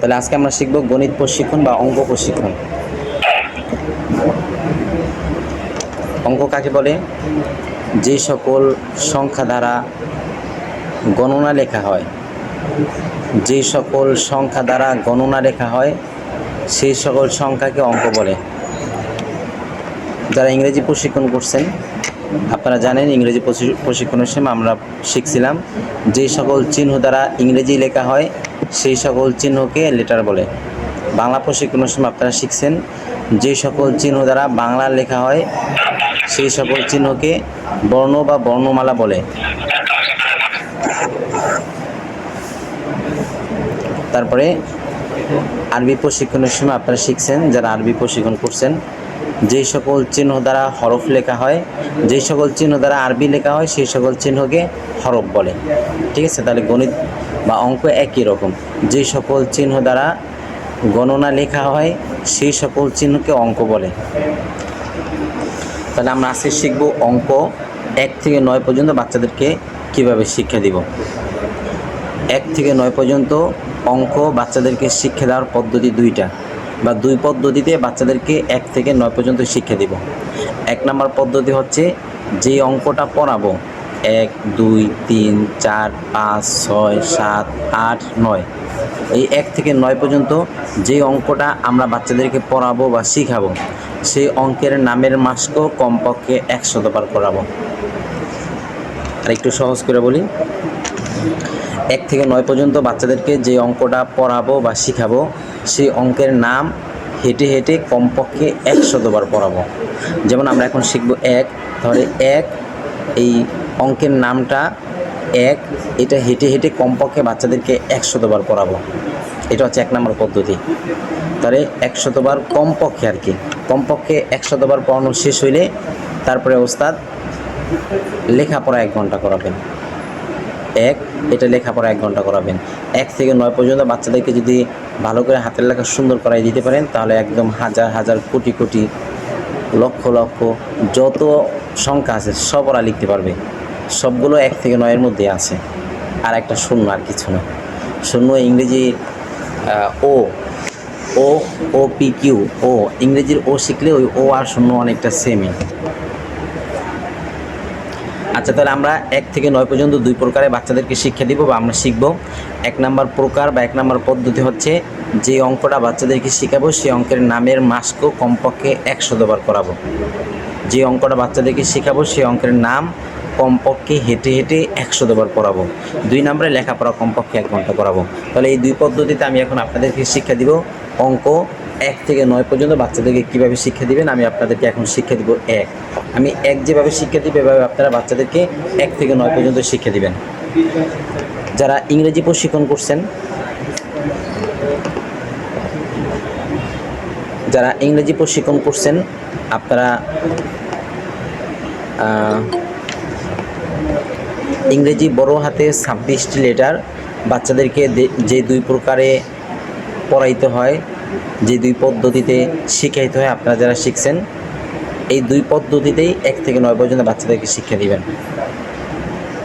তাহলে আজকে আমরা শিখব গণিত প্রশিক্ষণ বা অঙ্ক প্রশিক্ষণ। অঙ্ক কাকে বলে? যে সকল সংখ্যা দ্বারা গণনা লেখা হয়, যে সকল সংখ্যা দ্বারা গণনা লেখা হয়, সেই সকল সংখ্যাকে অঙ্ক বলে। যারা ইংরেজি প্রশিক্ষণ করছেন আপনারা জানেন, ইংরেজি প্রশিক্ষণের সময় আমরা শিখছিলাম যে সকল চিহ্ন দ্বারা ইংরেজি লেখা হয়, সেই সকল চিহ্নকে লেটার বলে। বাংলা প্রশিক্ষণের সময় আপনারা শিখছেন যে সকল চিহ্ন দ্বারা বাংলা লেখা হয়, সেই সকল চিহ্নকে বর্ণ বা বর্ণমালা বলে। তারপরে আরবি প্রশিক্ষণের সময় আপনারা শিখছেন, যারা আরবি প্রশিক্ষণ করছেন যেই সকল চিহ্ন দ্বারা হরফ লেখা হয় যেই সকল চিহ্ন দ্বারা আরবি লেখা হয়, সেই সকল চিহ্নকে হরফ বলে। ঠিক আছে? তাহলে গণিত বা অঙ্ক একই রকম। যেই সকল চিহ্ন দ্বারা গণনা লেখা হয়, সেই সকল চিহ্নকে অঙ্ক বলে। তাহলে আমরা আজকে শিখব অঙ্ক এক থেকে নয় পর্যন্ত বাচ্চাদেরকে কীভাবে শিক্ষা দিব। এক থেকে নয় পর্যন্ত অঙ্ক বাচ্চাদেরকে শিক্ষা দেওয়ার পদ্ধতি দুইটা। বা দুই পদ্ধতিতে বাচ্চাদেরকে এক থেকে নয় পর্যন্ত শিক্ষা দিব। এক নম্বর পদ্ধতি হচ্ছে যে অঙ্কটা পড়াবো, এক, দুই, তিন, চার, পাঁচ, ছয়, সাত, আট, নয়। এই এক থেকে নয় পর্যন্ত যে অঙ্কটা আমরা বাচ্চাদেরকে পড়াবো বা শিখাবো, সেই অঙ্কের নামের মাস্কও কমপক্ষে একশতবার করাবো। আর একটু সহজ করে বলি। এক থেকে নয় পর্যন্ত বাচ্চাদেরকে যে অঙ্কটা পড়াবো বা শিখাবো, সেই অঙ্কের নাম হেঁটে হেঁটে কমপক্ষে একশতবার পড়াবো। যেমন আমরা এখন শিখব এক, তাহলে এক, এই অঙ্কের নামটা এক, এটা হেঁটে হেঁটে কমপক্ষে বাচ্চাদেরকে একশতবার পড়াবো। এটা হচ্ছে এক নম্বর পদ্ধতি। তাহলে একশতবার কমপক্ষে আর কি, কমপক্ষে একশতবার পড়ানো শেষ হইলে তারপরে ওস্তাদ লেখাপড়া এক ঘণ্টা করাবেন। এক, এটা লেখাপড়া এক ঘণ্টা করাবেন। এক থেকে নয় পর্যন্ত বাচ্চাদেরকে যদি ভালো করে হাতের লেখা সুন্দর করাই দিতে পারেন, তাহলে একদম হাজার হাজার, কোটি কোটি, লক্ষ লক্ষ যত সংখ্যা আছে সব ওরা লিখতে পারবে। সবগুলো এক থেকে নয়ের মধ্যে আছে। আর একটা শূন্য আর কিছু না। শূন্য ইংরেজি ও ও ও, পি, কিউ, ও, ইংরেজির ও শিখলে ওই ও আর শূন্য অনেকটা সেমই আচ্ছা তাহলে আমরা এক থেকে নয় পর্যন্ত দুই প্রকারে বাচ্চাদেরকে শিক্ষা দিব বা আমরা শিখব। এক নাম্বার প্রকার বা এক নাম্বার পদ্ধতি হচ্ছে যে অঙ্কটা বাচ্চাদেরকে শেখাবো, সেই অঙ্কের নামের মাস্কও কমপক্ষে একশো দবার করাবো। যে অঙ্কটা বাচ্চাদেরকে শেখাবো, সেই অঙ্কের নাম কমপক্ষে হেঁটে হেঁটে একশতবার পড়াবো। দুই নম্বরে লেখাপড়া কমপক্ষে এক ঘণ্টা করাবো। তাহলে এই দুই পদ্ধতিতে আমি এখন আপনাদেরকে শিক্ষা দিব। অঙ্ক এক থেকে নয় পর্যন্ত বাচ্চাদেরকে কীভাবে শিক্ষা দিবেন, আমি আপনাদেরকে এখন শিক্ষা দিব এক। আমি এক যেভাবে শিক্ষা দিব, এভাবে আপনারা বাচ্চাদেরকে এক থেকে নয় পর্যন্ত শিক্ষা দিবেন। যারা ইংরেজি প্রশিক্ষণ করছেন, যারা ইংরেজি প্রশিক্ষণ করছেন, আপনারা ইংরেজি বড় হাতে ছাব্বিশটি লেটার বাচ্চাদেরকে যে দুই প্রকারে পড়াইতে হয় যে দুই পদ্ধতিতে শিখাইতে হয় আপনারা যারা শিখছেন এই দুই পদ্ধতিতেই এক থেকে নয় পর্যন্ত বাচ্চাদেরকে শিক্ষা দিবেন।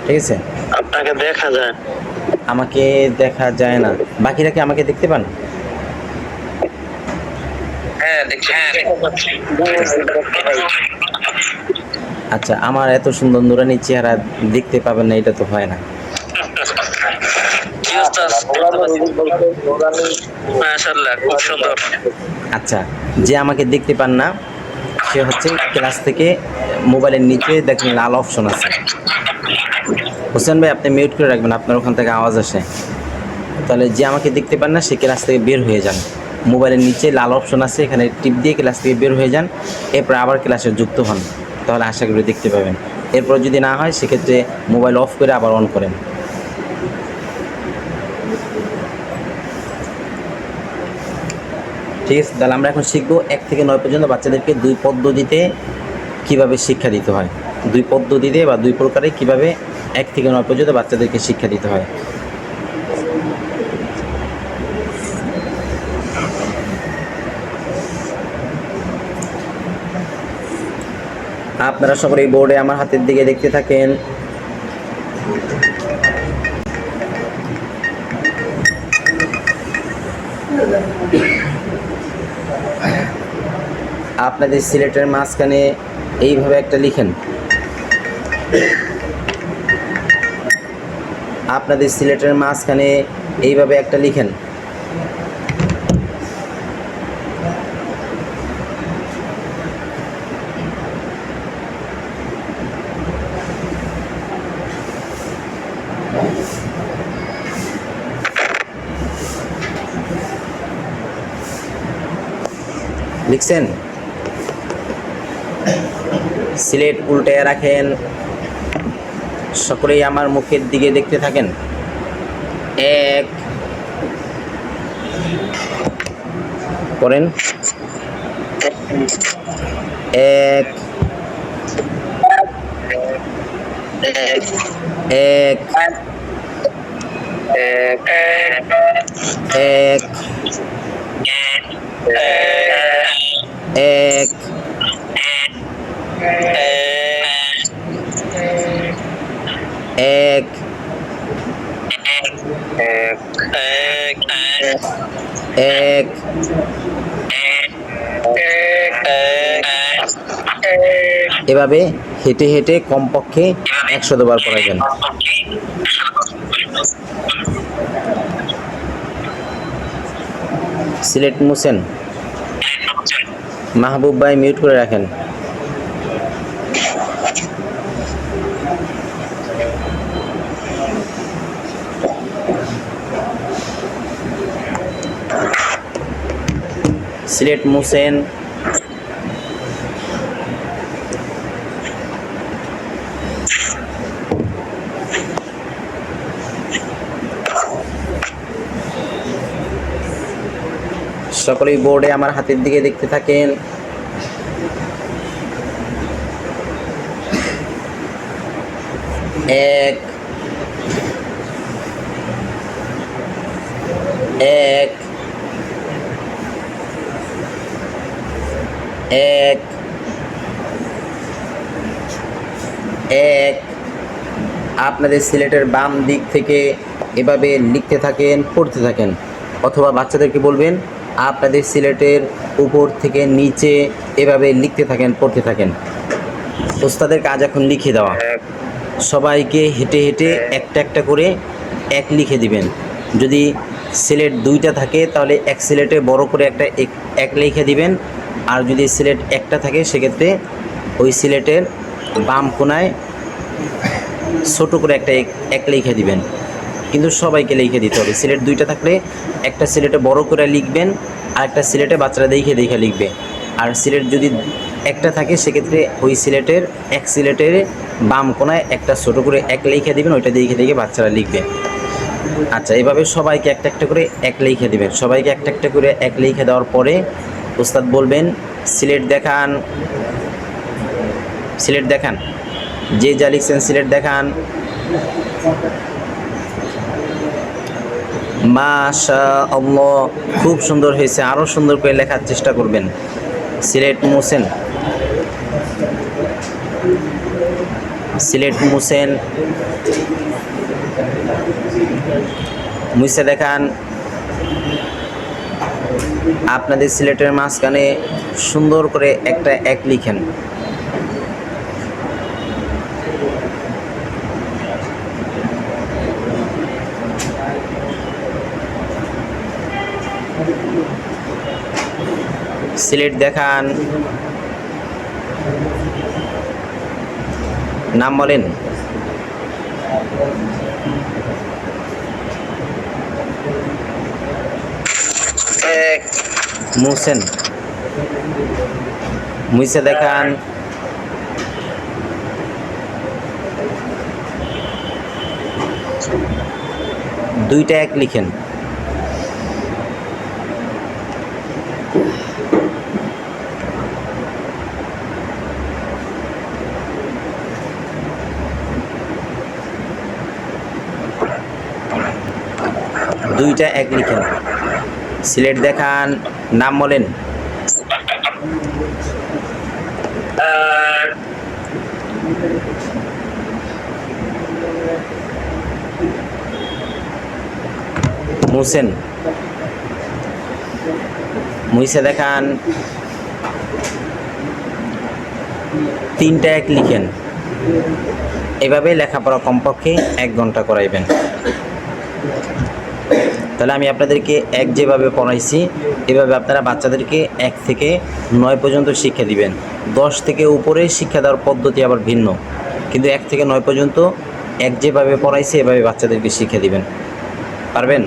ঠিক আছে? আপনাকে দেখা যায়। আমাকে দেখা যায় না। বাকিরা কি আমাকে দেখতে পান? হ্যাঁ দেখছি। আচ্ছা আমার এত সুন্দর নুরানি চেহারা দেখতে পাবেন না এটা তো হয় না। খুব সুন্দর। আচ্ছা যে আমাকে দেখতে পান না সে হচ্ছে ক্লাস থেকে মোবাইলের নিচে দেখেন লাল অপশন আছে। হোসেন ভাই আপনি মিউট করে রাখবেন আপনার ওখান থেকে আওয়াজ আসে। তাহলে যে আমাকে দেখতে পান না সে ক্লাস থেকে বের হয়ে যান। মোবাইলের নিচে লাল অপশন আছে এখানে টিপ দিয়ে ক্লাস থেকে বের হয়ে যান এরপর আবার ক্লাসে যুক্ত হন। তাহলে আশা করি দেখতে পাবেন। এরপর যদি না হয়, সেক্ষেত্রে মোবাইল অফ করে আবার অন করেন। ঠিক আছে, তাহলে আমরা এখন শিখব এক থেকে নয় পর্যন্ত বাচ্চাদেরকে দুই পদ্ধতিতে কীভাবে শিক্ষা দিতে হয়। দুই পদ্ধতিতে বা দুই প্রকারে কীভাবে এক থেকে নয় পর্যন্ত বাচ্চাদেরকে শিক্ষা দিতে হয়। আপনারা সকলে এই বোর্ডে আমার হাতের দিকে দেখতে থাকেন। আপনাদের সিলেটের মাঝখানে এইভাবে একটা লিখেন। আপনাদের সিলেটের মাঝখানে এইভাবে একটা লিখেন। লিখছেন? সিলেট উল্টে রাখেন। সকলেই আমার মুখের দিকে দেখতে থাকেন। এক। করেন এক এক। এক। এক। এক এক এক এভাবে হেঁটে হেঁটে কমপক্ষে একশো বার পড়াবেন সিলেট মুছেন মাহবুব ভাই মিউট করে রাখেন। সিলেট মুছেন সকলেই বোর্ডে আমার হাতের দিকে দেখতে থাকেন। এক এক এক এক। আপনাদের সিলেটের বাম দিক থেকে এভাবে লিখতে থাকেন, পড়তে থাকেন, অথবা বাচ্চাদেরকে বলবেন আপনাদের সিলেটের উপর থেকে নিচে এভাবে লিখতে থাকেন পড়তে থাকেন। ওস্তাদের কাজ এখন লিখে দেওয়া। সবাইকে হেঁটে হেঁটে একটা একটা করে এক লিখে দিবেন। যদি সিলেট দুইটা থাকে তাহলে এক সিলেটে বড় করে একটা এক- এক লিখে দিবেন। আর যদি সিলেট একটা থাকে সেক্ষেত্রে ওই সিলেটের বাম কোনায় ছোটো করে একটা এক- এক লিখে দিবেন। কিন্তু সবাইকে লিখে দিতে হবে। সিলেট দুইটা থাকলে একটা সিলেটে বড় করে লিখবেন আর একটা সিলেটে বাচ্চারা দেখে দেখে লিখবে। আর সিলেট যদি একটা থাকে, সেক্ষেত্রে ওই সিলেটের এক সিলেটের বাম কোনায় একটা ছোটো করে এক লিখে দেবেন, ওইটা দেখে দেখে বাচ্চারা লিখবে। আচ্ছা এভাবে সবাইকে একটা একটা করে এক লিখে দেবেন। সবাইকে একটা একটা করে এক লিখে দেওয়ার পরে ওস্তাদ বলবেন, সিলেট দেখান সিলেট দেখান। যে যা লিখছেন সিলেট দেখান। মাশা আল্লাহ খুব সুন্দর হয়েছে। আরও সুন্দর করে লেখার চেষ্টা করবেন। সিলেট মুসেন। সিলেট মুসেন। মুছে দেখান। আপনাদের সিলেটের মাঝখানে সুন্দর করে একটা এক লিখেন। সিলেট দেখান। নাম বলেন। মুসেন মুইসে দেখান। দুইটা এক লিখেন। দুইটা এক লিখেন সিলেট দেখান, নাম বলেন। মুসেন মুইসে দেখান। তিনটা এক লিখেন। এভাবে লেখাপড়া কমপক্ষে এক ঘণ্টা করাইবেন। তাহলে আমি আপনাদেরকে এক যেভাবে পড়াইছি, এভাবে আপনারা বাচ্চাদেরকে এক থেকে নয় পর্যন্ত শিক্ষা দিবেন। দশ থেকে উপরে শিক্ষা দেওয়ার পদ্ধতি আবার ভিন্ন। কিন্তু এক থেকে নয় পর্যন্ত এক যেভাবে পড়াইছে, এভাবে বাচ্চাদেরকে শিক্ষা দিবেন। পারবেন?